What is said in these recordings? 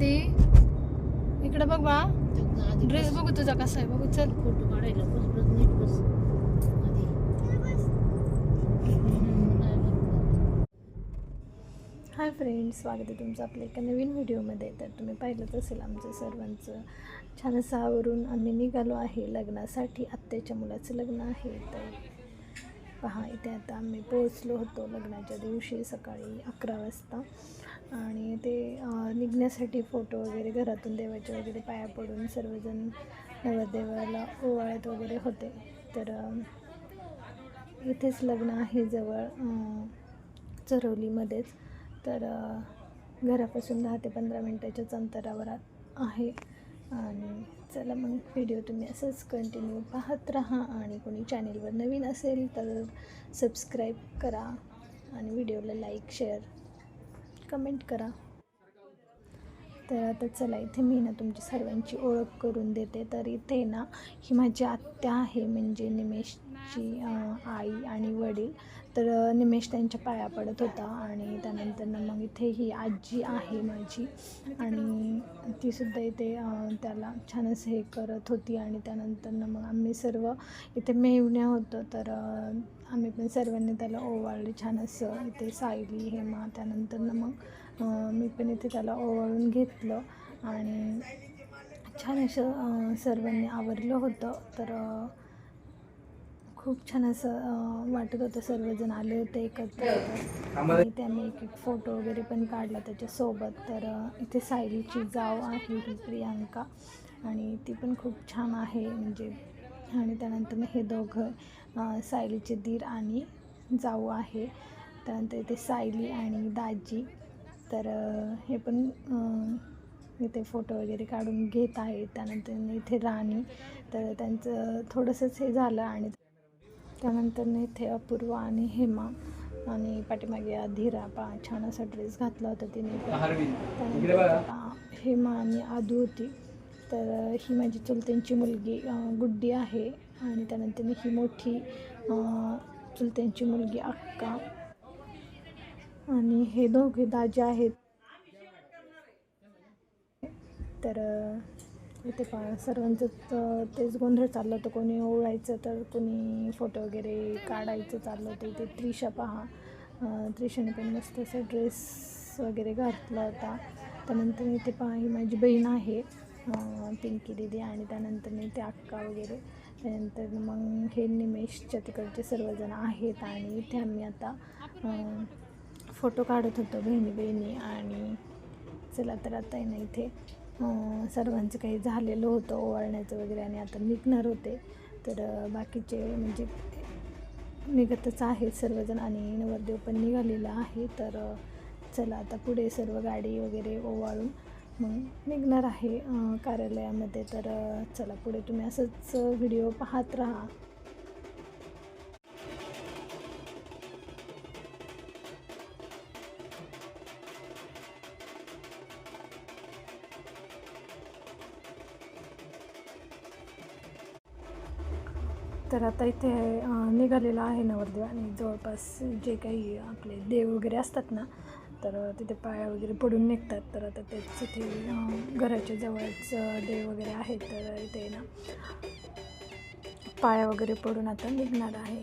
आधी इकडे बघ बा. ड्रेस बघू तुझा कसा आहे. बघू चल. फोटो काढायला बस बस नीट बस. आधी. हाय फ्रेंड्स स्वागत आहे तुमचं आपल्या एका नवीन व्हिडिओमध्ये. तर तुम्ही पाहिलंच असेल आमचं सर्वांचं. छान असं आवरून आम्ही निघालो आहे लग्नासाठी. आत्याच्या मुलाचं लग्न आहे. तर पहा इथे आता आम्ही पोहोचलो होतो लग्नाच्या दिवशी सकाळी अकरा वाजता. आणि ते निघण्यासाठी फोटो वगैरे घरातून देवाचे वगैरे पाया पडून सर्वजण नवरदेवाला ओवाळत वगैरे होते. तर इथेच लग्न आहे जवळ चरवलीमध्येच तर घरापासून दहा ते पंधरा मिनटाच्याच अंतरावर आहे. आणि चला मग व्हिडिओ तुम्ही असंच कंटिन्यू पाहत राहा. आणि कोणी चॅनेलवर नवीन असेल तर सबस्क्राईब करा. आणि व्हिडिओला लाईक शेअर कमेंट करा. तर आता चला इथे मी ना तुमची सर्वांची ओळख करून देते. तर इथे ना ही माझी आत्या आहे म्हणजे निमेशची आई आणि वडील. तर निमेश त्यांच्या पाया पडत होता आणि त्यानंतर मग इथे ही आजी आहे माझी. आणि तीसुद्धा इथे त्याला छान असं हे करत होती आणि त्यानंतर मग आम्ही सर्व इथे मेवण्या होतं. तर आम्ही पण सर्वांनी त्याला ओवाळले छान असं इथे सायली हेमा त्यानंतर ना मग मी पण इथे त्याला ओवाळून घेतलं. आणि छान असं सर्वांनी आवरलं होतं. तर खूप छान असं वाटत होतं सर्वजण आले होते एकत्र. आणि त्यांनी एक एक फोटो वगैरे पण काढला त्याच्यासोबत. तर इथे सायलीची जाव आहे ही प्रियांका. आणि ती पण खूप छान आहे म्हणजे आणि त्यानंतर हे दोघं सायलीचे दीर आणि जाऊ आहे. त्यानंतर इथे सायली आणि दाजी. तर हे पण इथे फोटो वगैरे काढून घेत आहेत. त्यानंतर इथे राणी. तर त्यांचं थोडंसंच हे झालं आणि त्यानंतर इथे अपूर्वा आणि हेमा आणि पाठीमागे धीरा पा छान असा ड्रेस घातला होता तिने. त्यानंतर हेमा आणि आदू होती. तर ही माझी चुलत्यांची मुलगी गुड्डी आहे. आणि त्यानंतर ही मोठी चुलत्यांची मुलगी अक्का. आणि हे दोघे दाजे आहेत. तर इथे पा सर्वांचं तेच गोंधळ चाललं होतं. कोणी ओळायचं तर कोणी फोटो वगैरे काढायचं चाललं होतं. इथे त्रिशा पहा. त्रिशाने पण मस्त असा ड्रेस वगैरे घातला होता. त्यानंतर इथे पहा ही माझी बहीण आहे. पिंकी दिदी आणि त्यानंतर मी ते अक्का वगैरे. त्यानंतर मग हे निमेशच्या तिकडचे सर्वजण आहेत आणि इथे आम्ही आता फोटो काढत होतो. बहिणी बहिणी आणि चला तर आता आहे ना इथे सर्वांचं काही झालेलं होतं ओवाळण्याचं वगैरे आणि आता निघणार होते. तर बाकीचे म्हणजे निघतच आहेत सर्वजण आणि नवरदेव पण निघालेला आहे. तर चला आता पुढे सर्व गाडी वगैरे ओवाळून मग निघणार आहे कार्यालयामध्ये. तर चला पुढे तुम्ही असंच व्हिडिओ पाहत राहा. तर आता इथे निघालेला निघालेलं आहे नवरदेव आणि जवळपास जे काही आपले देव वगैरे असतात ना तर तिथे पाया वगैरे पडून निघतात. तर आता तेच तिथे घराच्या जवळच देव वगैरे आहेत. तर इथे ना पाया वगैरे पडून आता निघणार आहे.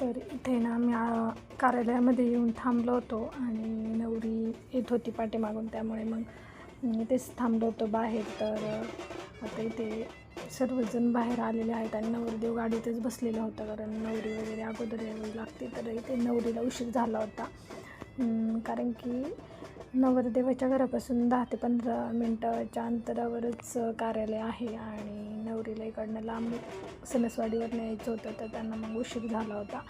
तर इथे ना आम्ही कार्यालयामध्ये येऊन थांबलो होतो आणि नवरी येत होती पाठीमागून. त्यामुळे मग अं, इथेच थांबलो होतो बाहेर. तर आता इथे सर्वजण बाहेर आलेले आहेत आणि नवरदेव गाडीतच बसलेला होता. कारण नवरी वगैरे अगोदर यावी लागते. तर इथे नवरीला उशीर झाला होता. कारण की नवरदेवाच्या घरापासून दहा ते पंधरा मिनटाच्या अंतरावरच कार्यालय आहे आणि नवरीला इकडनं लांब सणसवाडीवर यायचं होतं तर त्यांना मग उशीर झाला होता.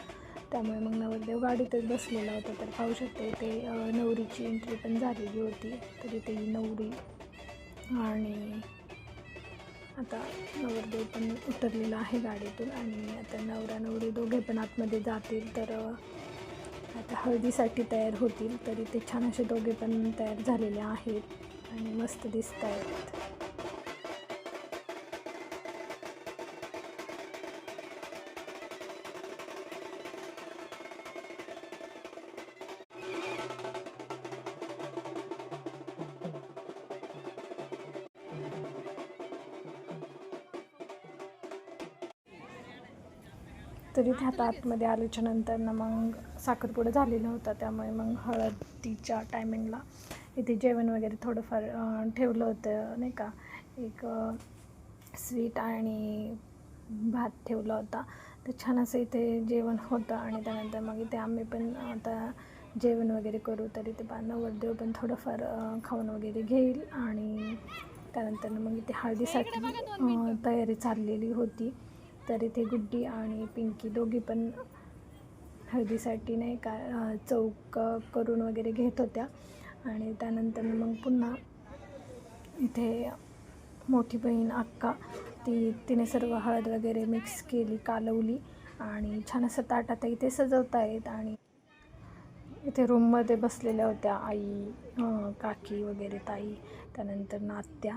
त्यामुळे मग नवरदेव गाडीतच बसलेला होता. तर पाहू शकते इथे नवरीची एंट्री पण झालेली होती. तर इथे नवरी आणि आता नवरदेव पण उतरलेला आहे गाडीतून आणि आता नवरा नवरी दोघे पण आतमध्ये जातील. तर आता हळदीसाठी तयार होतील. तरी ते छान असे दोघे पण तयार झालेले आहेत आणि मस्त दिसत आहेत आता आतमध्ये आल्याच्यानंतर ना मग साखरपुडा झालेला होता. त्यामुळे मग हळदीच्या टायमिंगला इथे जेवण वगैरे थोडंफार ठेवलं होतं नाही का? एक स्वीट आणि भात ठेवला होता. तर छान असं इथे जेवण होतं आणि त्यानंतर मग इथे आम्ही पण आता जेवण वगैरे करू. तर इथे बा नवरदेव पण थोडंफार खाऊन वगैरे घेईल आणि त्यानंतर मग इथे हळदीसाठी तयारी चाललेली होती. तर इथे गुड्डी आणि पिंकी दोघी पण हळदीसाठी नाही का चौक करून वगैरे घेत होत्या. आणि त्यानंतर मग पुन्हा इथे मोठी बहीण अक्का ती तिने सर्व हळद वगैरे मिक्स केली कालवली आणि छान असं ताट आता इथे सजवता येत आणि इथे रूममध्ये बसलेल्या होत्या आई काकी वगैरे ताई त्यानंतर नात्या.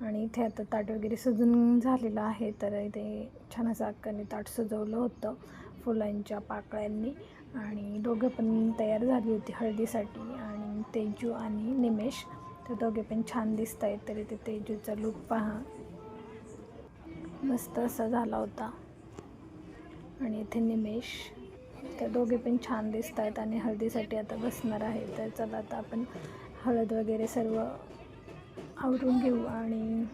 आणि इथे आता ताट वगैरे सजून झालेलं आहे तर इथे छान असं अक्काने ताट सजवलं होतं फुलांच्या पाकळ्यांनी. आणि दोघं पण तयार झाली होती हळदीसाठी आणि तेजू आणि निमेश तर दोघे पण छान दिसत आहेत. तर इथे तेजूचा लुक पहा. मस्त असा झाला होता. आणि इथे निमेश त्या दोघे पण छान दिसत आहेत आणि हळदीसाठी आता बसणार आहे तर चला आता आपण हळद वगैरे सर्व 高中就五二零。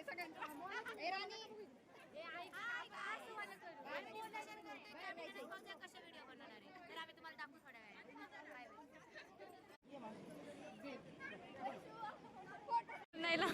आहे सगळ्यांचं हे राणी कशा व्हिडिओ बनवणार आहे तर आम्ही तुम्हाला दाखवू थोड्या वेळात नाही लावू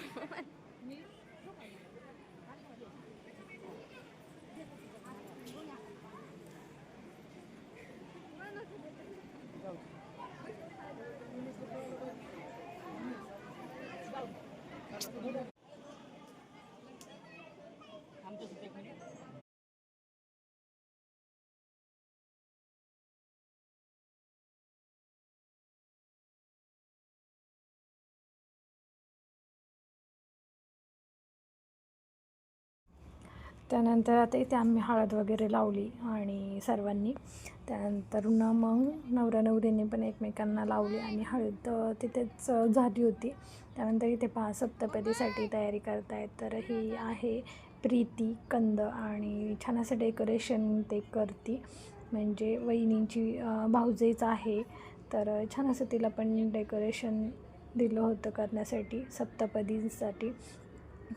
त्यानंतर आता इथे आम्ही हळद वगैरे लावली आणि सर्वांनी. त्यानंतर न मग नवरा नवरीने पण एकमेकांना लावली आणि हळद तिथेच झाली होती. त्यानंतर इथे पहा सप्तपदीसाठी तयारी करतायत. तर ही आहे प्रीती कंद आणि छान असं डेकोरेशन ते करती. म्हणजे वहिनींची भाऊजेच आहे. तर छान असं तिला पण डेकोरेशन दिलं होतं करण्यासाठी सप्तपदींसाठी.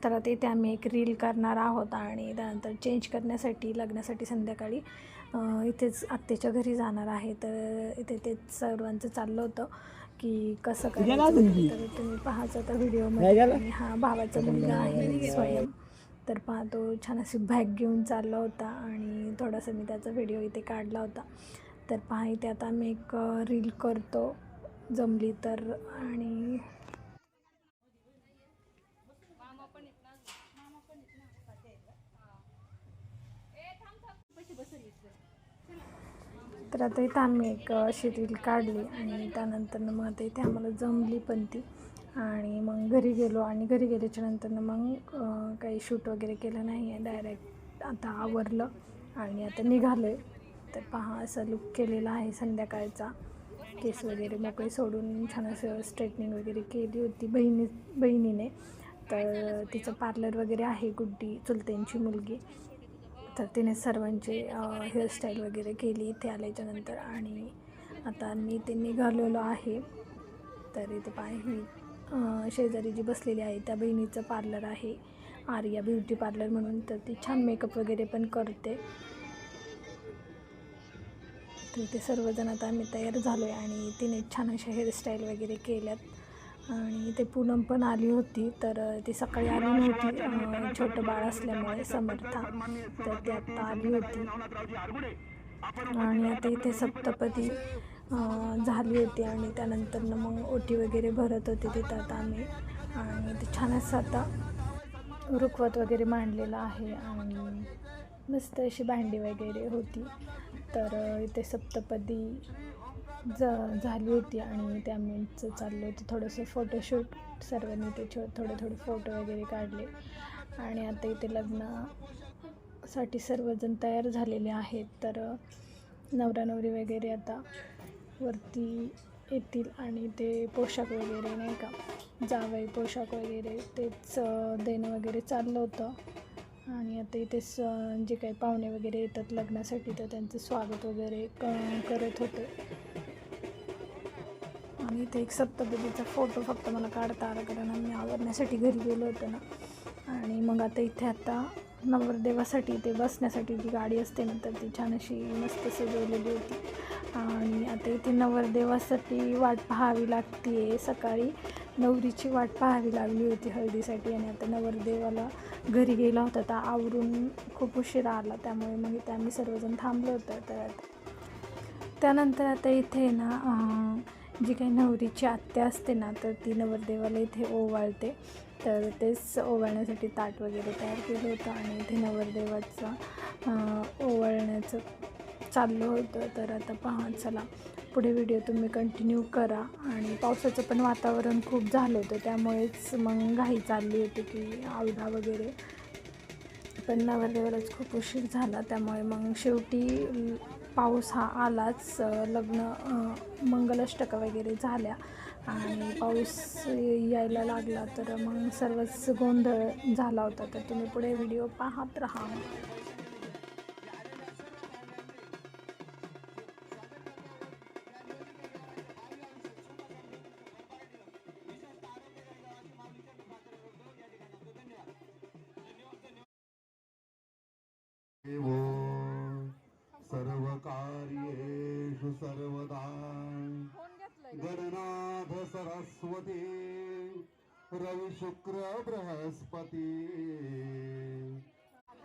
तर आता इथे आम्ही एक रील करणार आहोत आणि त्यानंतर चेंज करण्यासाठी लग्नासाठी संध्याकाळी इथेच आत्याच्या घरी जाणार आहे. तर इथे तेच सर्वांचं चाललं होतं की कसं करायचं तर तुम्ही पाहायचं तर व्हिडिओमध्ये हा भावाचा मुलगा आहे स्वयं. तर पाहतो छान अशी बॅग घेऊन चालला होता आणि थोडासा मी त्याचा व्हिडिओ इथे काढला होता. तर पहा इथे आता मी एक रील करतो जमली तर. आणि तर आता इथं आम्ही एक अशी रील काढली आणि त्यानंतर मग आता इथे आम्हाला जमली पण ती. आणि मग घरी गेलो आणि घरी गेल्याच्यानंतर मग काही शूट वगैरे केलं नाही आहे. डायरेक्ट आता आवरलं आणि आता निघालो आहे तर पहा असा लुक केलेला आहे संध्याकाळचा. केस वगैरे मोकळे सोडून छान असं स्ट्रेटनिंग वगैरे केली होती बहिणी बहिणीने. तर तिचं पार्लर वगैरे आहे गुड्डी चुलत्यांची मुलगी. तर तिने सर्वांची हेअरस्टाईल वगैरे केली इथे आल्याच्यानंतर. आणि आता मी ते निघालेलो आहे. तर इथे पाय शेजारी जी बसलेली आहे त्या बहिणीचं पार्लर आहे. आर्या ब्युटी पार्लर म्हणून. तर ती छान मेकअप वगैरे पण करते. तर ते सर्वजण आता आम्ही तयार झालो आहे आणि तिने छान अशा हेअरस्टाईल वगैरे केल्यात. आणि ते पूनम पण आली होती तर ती सकाळी आली नव्हती. छोटं बाळ असल्यामुळे समर्था तर ती आत्ता आली होती. आणि आता इथे सप्तपदी झाली होती आणि त्यानंतर मग ओटी वगैरे भरत होते तिथं आता आम्ही. आणि ते छान असं आता रुखवत वगैरे मांडलेलं आहे आणि मस्त अशी भांडी वगैरे होती. तर इथे सप्तपदी ज झाली होती आणि त्या आमचं चाललं होतं. थोडंसं फोटोशूट सर्वांनी ते छो थोडे थोडे फोटो वगैरे काढले. आणि आता इथे लग्नासाठी सर्वजण तयार झालेले आहेत. तर नवरा नवरी वगैरे आता वरती येतील आणि ते पोशाख वगैरे नाही का जावई पोशाख वगैरे तेच देणं वगैरे चाललं होतं. आणि आता इथे स जे काही पाहुणे वगैरे येतात लग्नासाठी तर त्यांचं स्वागत वगैरे क करत होते. आणि इथे एक सप्तपदीचा फोटो फक्त मला काढता आला कारण आम्ही आवरण्यासाठी घरी गेलो होतो ना. आणि मग आता इथे आता नवरदेवासाठी इथे बसण्यासाठी जी गाडी असते ना तर ती छान अशी मस्त सजवलेली होती. आणि आता इथे नवरदेवासाठी वाट पाहावी लागते सकाळी नवरीची वाट पाहावी लागली होती हळदीसाठी आणि आता नवरदेवाला घरी गेला होता तर आवरून खूप उशिरा आला. त्यामुळे मग इथे आम्ही सर्वजण थांबलो होतो. तर त्यानंतर आता इथे ना जी काही नवरीची आत्या असते ना तर ती नवरदेवाला इथे ओवाळते. तर तेच ओवाळण्यासाठी ताट वगैरे तयार केलं होतं आणि इथे नवरदेवाचं ओवाळण्याचं चाललं होतं. तर आता पहा चला पुढे व्हिडिओ तुम्ही कंटिन्यू करा. आणि पावसाचं पण वातावरण खूप झालं होतं त्यामुळेच मग घाई चालली होती की आवडा वगैरे. पण नवरदेवालाच खूप उशीर झाला त्यामुळे मग शेवटी पाऊस हा आलाच लग्न अ, मंगलाष्टका वगैरे झाल्या आणि पाऊस यायला लागला तर मग सर्वच गोंधळ झाला होता. तर तुम्ही पुढे व्हिडिओ पाहत राहा. सर्वदा गणनाथ सरस्वती रवि शुक्र बृहस्पती।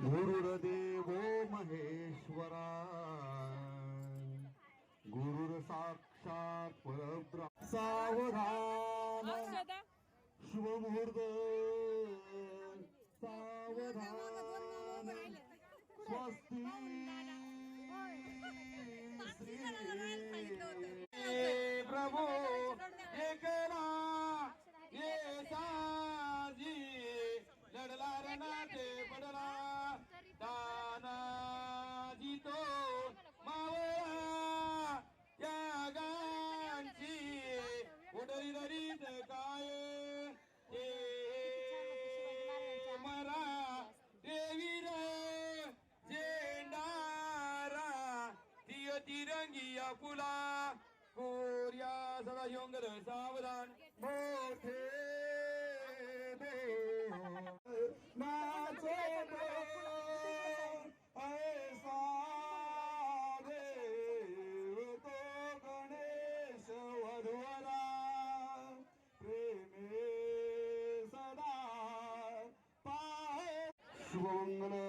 गुरुर्देवो महेश्वरा गुरुर साक्षात परब्रह्म। सावधान। शुभमुहूर्त। सावधान। स्वस्ती। श्री प्रभू एकला ये साजी लढला रणाते पडला तिरंगिया फुला कोर्या सदा योंगर सावधान। मोठे देव नाचे देव ऐसा देव तो गणेश वधवरा प्रेमे सदा पाहे। शुभमंगल।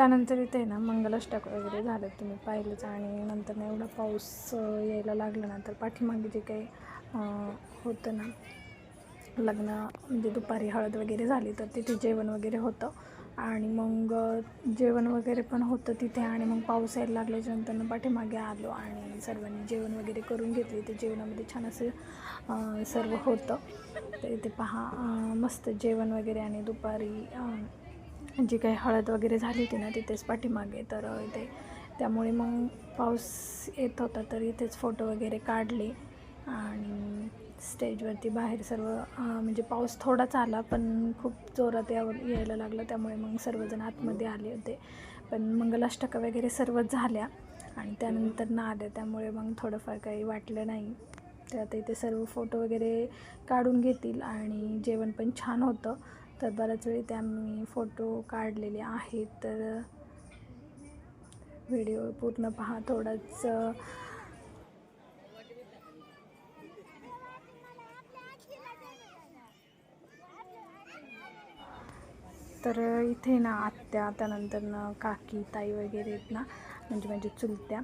त्यानंतर इथे ना मंगलाष्टक वगैरे झालं तुम्ही पाहिलंच. आणि नंतर ना एवढा पाऊस यायला लागला ना तर पाठीमागे जे काही होतं ना लग्न म्हणजे दुपारी हळद वगैरे झाली तर तिथे जेवण वगैरे होतं. आणि मग जेवण वगैरे पण होतं तिथे आणि मग पाऊस यायला लागल्याच्या नंतर पाठीमागे आलो आणि सर्वांनी जेवण वगैरे करून घेतले. ते जेवणामध्ये छान असं सर्व होतं. तर इथे पहा मस्त जेवण वगैरे आणि दुपारी जी काही हळद वगैरे झाली होती ना तिथेच पाठीमागे तर इथे त्यामुळे मग पाऊस येत होता तर इथेच फोटो वगैरे काढले आणि स्टेजवरती बाहेर सर्व म्हणजे पाऊस थोडाच आला पण खूप जोरात यावर यायला लागला त्यामुळे मग सर्वजण आतमध्ये आले होते. पण मंगलाष्टका वगैरे सर्वच झाल्या आणि त्यानंतर ना आल्या त्यामुळे मग थोडंफार काही वाटलं नाही. तर आता इथे सर्व फोटो वगैरे काढून घेतील आणि जेवण पण छान होतं. तर बऱ्याच वेळी त्या मी फोटो काढलेले आहेत. तर व्हिडिओ पूर्ण पहा थोडाच तर इथे ना आत्या त्यानंतर ना काकी ताई वगैरे आहेत ना म्हणजे म्हणजे चुलत्या.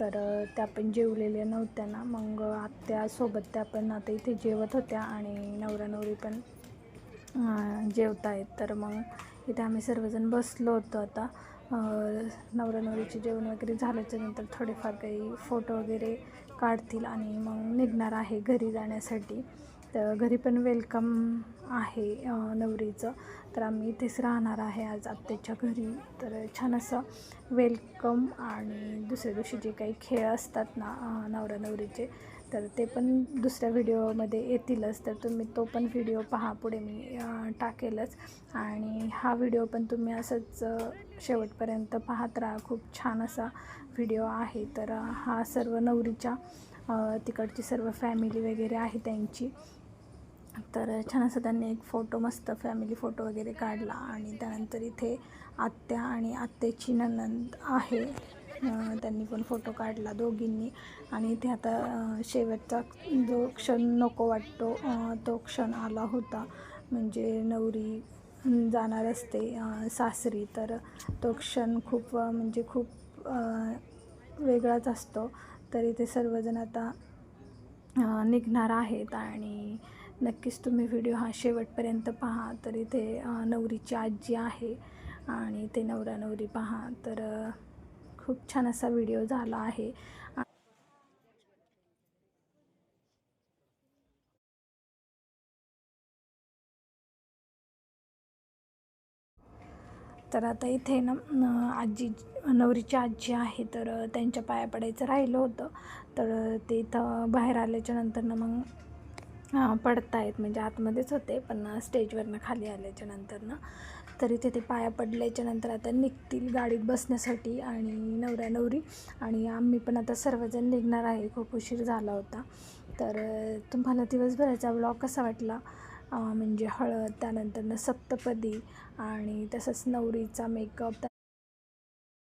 तर त्या पण जेवलेल्या नव्हत्या ना. मग आत्यासोबत त्या पण आता इथे जेवत होत्या आणि नवरा नवरी पण जेवता येत. तर मग इथे आम्ही सर्वजण बसलो होतो आता. अं, नवरा नवरीचे जेवण वगैरे झाल्याच्यानंतर थोडेफार काही फोटो वगैरे काढतील आणि मग निघणार आहे घरी जाण्यासाठी. तर घरी पण वेलकम आहे नवरीचं. तर आम्ही इथेच राहणार आहे आज आत्याच्या घरी. तर छान असं वेलकम आणि दुसऱ्या दिवशी जे काही खेळ असतात ना नवरा नवरीचे तर ते पण दुसऱ्या व्हिडिओमध्ये येतीलच. तर तुम्ही तो पण व्हिडिओ पहा पुढे मी टाकेलच. आणि हा व्हिडिओ पण तुम्ही असंच शेवटपर्यंत पाहत राहा. खूप छान असा व्हिडिओ आहे. तर हा सर्व नवरीच्या तिकडची सर्व फॅमिली वगैरे आहे त्यांची. तर छान असं त्यांनी एक फोटो मस्त फॅमिली फोटो वगैरे काढला. आणि त्यानंतर इथे आत्या आणि आत्याची ननंद आहे. त्यांनी पण फोटो काढला दोघींनी. आणि ते आता शेवटचा जो क्षण नको वाटतो तो क्षण आला होता. म्हणजे नवरी जाणार असते सासरी. तर तो क्षण खूप म्हणजे खूप वेगळाच असतो. तर इथे सर्वजण आता निघणार आहेत. आणि नक्कीच तुम्ही व्हिडिओ हा शेवटपर्यंत पहा. तर इथे नवरीची आजी आहे. आणि ते नवरा नवरी पहा. तर खूप छान असा व्हिडिओ झाला आहे. तर आता इथे ना आजी नवरीची आजी आहे तर त्यांच्या पाया पडायचं राहिलं होतं. तर ते इथं बाहेर आल्याच्यानंतर ना मग पडतायत म्हणजे आतमध्येच होते पण स्टेजवरनं खाली आल्याच्यानंतर ना. तर इथे ते पाया पडल्याच्या नंतर आता निघतील गाडीत बसण्यासाठी आणि नवऱ्या नवरी. आणि आम्ही पण आता सर्वजण निघणार आहे. खूप उशीर झाला होता. तर तुम्हाला दिवसभराचा ब्लॉग कसा वाटला? म्हणजे हळद त्यानंतरनं सप्तपदी आणि तसंच नवरीचा मेकअप त्या